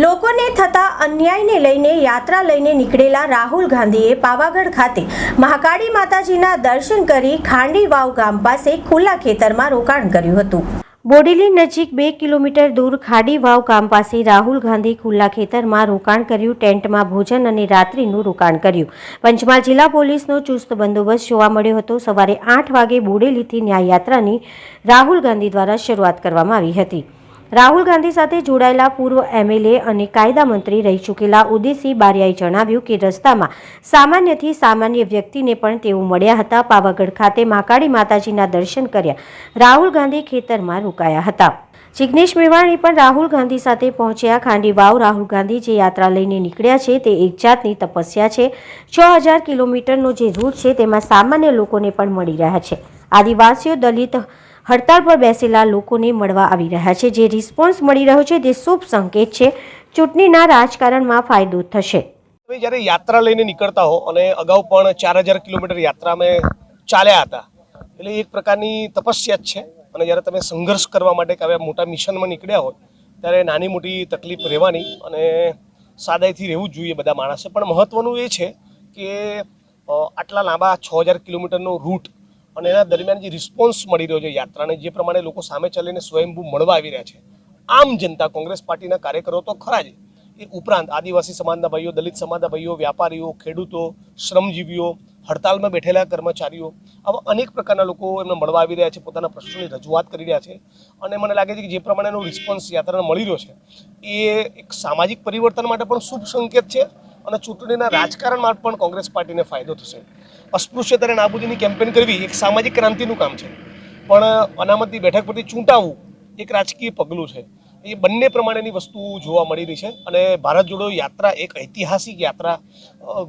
લોકોને થતા અન્યાયને લઈને યાત્રા લઈને નીકળેલા રાહુલ ગાંધીએ પાવાગઢ ખાતે મહાકાળી માતાજીના દર્શન કરી ખાંડી વાવ ગામ પાસે ખુલ્લા ખેતરમાં રોકાણ કર્યું હતું. બોડેલી નજીક બે કિલોમીટર દૂર ખાડી વાવ ગામ પાસે રાહુલ ગાંધી ખુલ્લા ખેતરમાં રોકાણ કર્યું, ટેન્ટમાં ભોજન અને રાત્રિનું રોકાણ કર્યું. પંચમહાલ જિલ્લા પોલીસનો ચુસ્ત બંદોબસ્ત જોવા મળ્યો હતો. સવારે આઠ વાગે બોડેલીથી ન્યાયયાત્રાની રાહુલ ગાંધી દ્વારા શરૂઆત કરવામાં આવી હતી. રાહુલ ગાંધી સાથે જોડાયેલા પૂર્વ એમએલએ અને કાયદા મંત્રી રહી ચૂકેલા ઉદયસિંહ બારિયાએ જણાવ્યું કે રસ્તામાં સામાન્યથી સામાન્ય વ્યક્તિને પણ તેઓ મળ્યા હતા. પાવાગઢ ખાતે મહાકાળી માતાજીના દર્શન કર્યા. રાહુલ ગાંધી ખેતરમાં રોકાયા હતા. જિગ્નેશ મેવાણી પણ રાહુલ ગાંધી સાથે પહોંચ્યા. ખાંડી વાવ રાહુલ ગાંધી જે યાત્રા લઈને નીકળ્યા છે તે એક જાતની તપસ્યા છે. છ હજાર કિલોમીટરનો જે રૂટ છે તેમાં સામાન્ય લોકોને પણ મળી રહ્યા છે. આદિવાસીઓ, દલિત હડતાળ પર બેસેલા લોકોને મળવા આવી રહ્યા છે. જે રિસ્પોન્સ મળી રહ્યો છે તે શુભ સંકેત છે. ચૂંટણીના રાજકારણમાં ફાયદો થશે. જ્યારે યાત્રા લઈને નીકળતા હો અને અગાઉ પણ ચાર હજાર કિલોમીટર યાત્રા અમે ચાલ્યા હતા, એટલે એક પ્રકારની તપસ્યા જ છે. અને જ્યારે તમે સંઘર્ષ કરવા માટે કે મોટા મિશનમાં નીકળ્યા હોય, ત્યારે નાની મોટી તકલીફ રહેવાની અને સાદાઈથી રહેવું જોઈએ બધા માણસે. પણ મહત્વનું એ છે કે આટલા લાંબા છ હજાર કિલોમીટરનો રૂટ અને એના દરમિયાન જે રિસ્પોન્સ મળી રહ્યો છે યાત્રાને, જે પ્રમાણે લોકો સામે ચાલીને સ્વયંભૂ મળવા આવી રહ્યા છે. આમ જનતા કોંગ્રેસ પાર્ટીના કાર્યકરો તો ખરા જ. એ ઉપરાંત આદિવાસી સમાજના ભાઈઓ, દલિત સમાજના ભાઈઓ, વ્યાપારીઓ, ખેડૂતો, શ્રમજીવીઓ, હડતાલમાં બેઠેલા કર્મચારીઓ, આવા અનેક પ્રકારના લોકો એમને મળવા આવી રહ્યા છે, પોતાના પ્રશ્નોની રજૂઆત કરી રહ્યા છે. અને મને લાગે છે કે જે પ્રમાણેનો રિસ્પોન્સ યાત્રાને મળી રહ્યો છે, એ એક સામાજિક પરિવર્તન માટે પણ શુભ સંકેત છે. અને ચૂંટણીના રાજકારણમાં પણ કોંગ્રેસ પાર્ટીને ફાયદો થશે. અસ્પૃશ્યતા અને નાબૂદીની કેમ્પેન કરવી એક સામાજિક ક્રાંતિનું કામ છે. પણ અનામતની બેઠક પરથી ચૂંટાવવું એક રાજકીય પગલું છે. એ બંને પ્રમાણેની વસ્તુ જોવા મળી રહી છે અને ભારત જોડો યાત્રા એક ઐતિહાસિક યાત્રા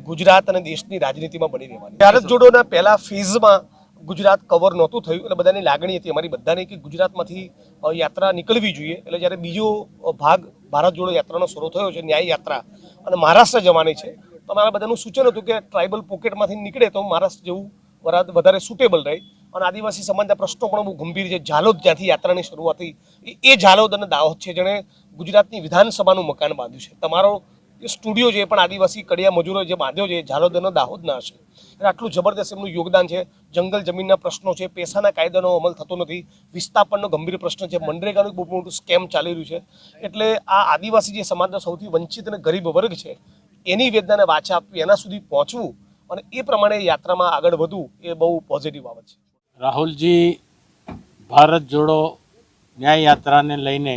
ગુજરાત અને દેશની રાજનીતિમાં બની રહેવાની ભારત જોડોના પહેલા ફેઝમાં ગુજરાત કવર નહોતું થયું એટલે બધાની લાગણી હતી અમારી બધાની કે ગુજરાતમાંથી યાત્રા નીકળવી જોઈએ. એટલે જ્યારે બીજો ભાગ ભારત જોડો યાત્રાનો શરૂ થયો છે, ન્યાય યાત્રા, અને મહારાષ્ટ્ર જવાની છે, તો અમારા બધાનું સૂચન હતું કે ટ્રાઇબલ પોકેટમાંથી નીકળે તો મહારાષ્ટ્ર જેવું વરાદ વધારે સુટેબલ રહે. અને આદિવાસી સમાજના પ્રશ્નો પણ બહુ ગંભીર છે. ઝાલોદ જ્યાંથી યાત્રાની શરૂઆત થઈ, એ- ઝાલોદ અને દાહોદ છે, જેણે ગુજરાતની વિધાનસભાનું મકાન બાંધ્યું છે. તમારો સ્ટુડિયો છે પણ આદિવાસી કડિયા મજૂરો જે બાંધ્યો છે ઝાલોદરનો દાહોદના હશે એટલે આટલું જબરદસ્ત એમનું યોગદાન છે. જંગલ જમીનના પ્રશ્નો છે પેશાના કાયદાનો અમલ થતો નથી. વિસ્થાપનનો ગંભીર પ્રશ્ન છે. મનરેગાનું બહુ મોટું સ્કેમ ચાલી રહ્યું છે. એટલે આ આદિવાસી જે સમાજનો સૌથી વંચિત અને ગરીબ વર્ગ છે, એની વેદનાને વાચા આપવી, એના સુધી પહોંચવું અને એ પ્રમાણે યાત્રામાં આગળ વધવું એ બહુ પોઝિટિવ બાબત છે. રાહુલજી, ભારત જોડો ન્યાય યાત્રાને લઈને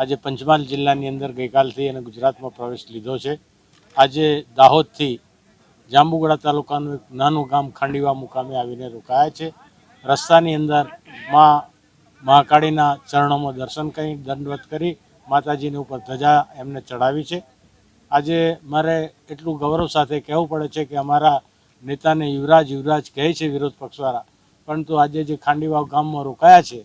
આજે પંચમહાલ જિલ્લાની અંદર ગઈકાલથી અને ગુજરાતમાં પ્રવેશ લીધો છે. આજે દાહોદથી જાંબુગડા તાલુકાનું એક નાનું ગામ ખાંડીવા મુકામે આવીને રોકાયા છે. રસ્તાની અંદરમાં મહાકાળીના ચરણોમાં દર્શન કરી, દંડવત કરી માતાજીની ઉપર ધજા એમને ચડાવી છે. આજે મારે એટલું ગૌરવ સાથે કહેવું પડે છે કે અમારા નેતાને યુવરાજ યુવરાજ કહે છે વિરોધ પક્ષવાળા. પરંતુ આજે જે ખાંડીવાવ ગામમાં રોકાયા છે,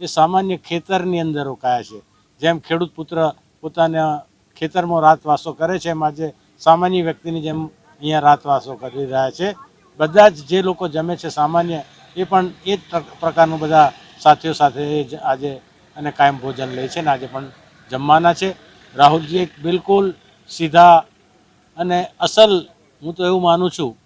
એ સામાન્ય ખેતરની અંદર રોકાયા છે. જેમ ખેડૂત પુત્ર પોતાના ખેતરમાં રાતવાસો કરે છે, એમ આજે સામાન્ય વ્યક્તિની જેમ અહીંયા રાતવાસો કરી રહ્યા છે. બધા જ જે લોકો જમે છે સામાન્ય, એ પણ એ જ પ્ર- પ્રકારનું બધા સાથીઓ સાથે જ આજે અને કાયમ ભોજન લે છે ને આજે પણ જમવાના છે. રાહુલજી એક બિલકુલ સીધા અને અસલ, હું તો એવું માનું છું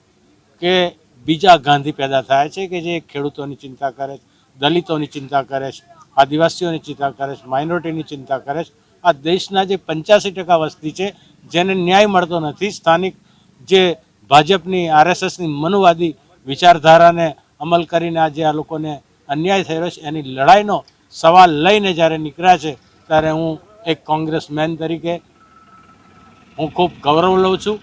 કે બીજા ગાંધી પેદા થયા છે કે જે ખેડૂતોની ચિંતા કરે છે, દલિતોની ચિંતા કરે છે આદિવાસીઓની ચિંતા કરે છે, માઇનોરિટીની ચિંતા કરે છે. આ દેશના જે પંચ્યાસી ટકા વસ્તી છે, જેને ન્યાય મળતો નથી, સ્થાનિક જે ભાજપની, આરએસએસની મનુવાદી વિચારધારાને અમલ કરીને આજે આ લોકોને અન્યાય રહ્યો છે, એની લડાઈનો સવાલ લઈને જ્યારે નીકળ્યા છે, ત્યારે હું એક કોંગ્રેસ મેન તરીકે હું ખૂબ ગૌરવ લઉં છું.